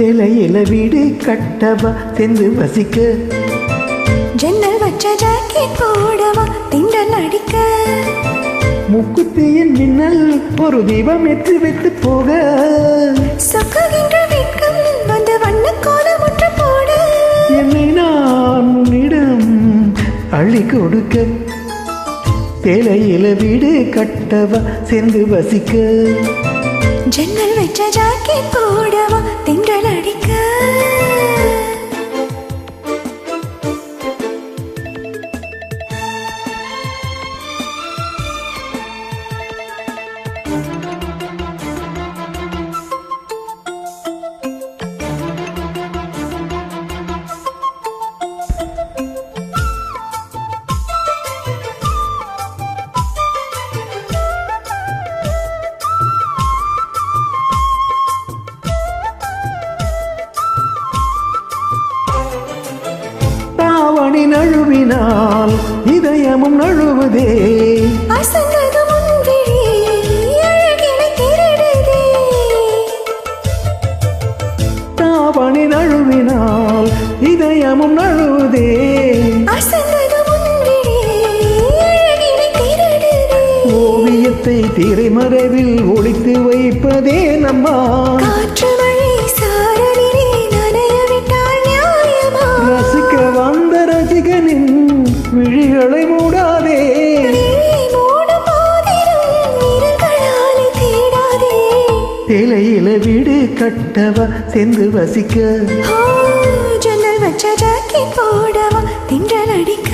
திலையில வீடு கட்டவா சென்று வசிக்க. ஜன்னல் வச்ச ஜாக்கெட் போடவா திண்டல் அடிக்க. முக்குத்தியின் மின்னல் ஒரு தீபம் எத்து வைத்து போக. சொக்குகின்ற வெட்கம் வந்து வண்ண கோலம் ஒன்று போட. என்னை நான் உன்னிடம் அள்ளி கொடுக்க. திலையில வீடு கட்டவா சென்று வசிக்க. ஜன்னல் வச்ச ஜாக்கெட் போடவா? திங்கள் அடிக்க. நழுவினால் இதயமும் நழுவுதே. தாவணி நழுவினால் இதயமும் நழுவுதே. ஓவியத்தை திரைமறைவில் ஒளித்து வைப்பதே நம்மா இலையில வீடு கட்டவா சென்று வசிக்க. ஜன்னல் வச்ச ஜாக்கெட் போடவா திங்கள் அடிக்க.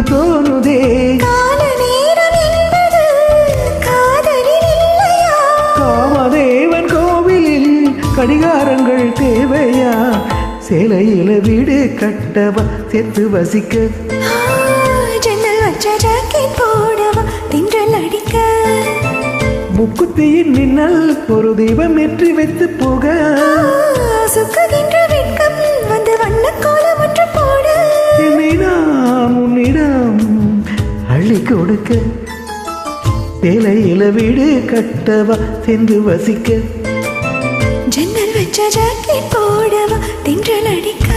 என்று தோணுதே. காமதேவன் கோவிலில் கடிகாரங்கள் தேவையா? சேலையில வீடு கட்டவா? சேர்த்து வசிக்க. முக்குத்தியின் மின்னல் ஒரு தீபம் ஏற்றி வைத்து போக. சுக்குகின்ற அள்ளி கொடுக்க. சேலையில வீடு கட்டவா சென்று வசிக்க. ஜன்னல் வச்ச ஜாக்கெட் போடவா தின்றல் அடிக்க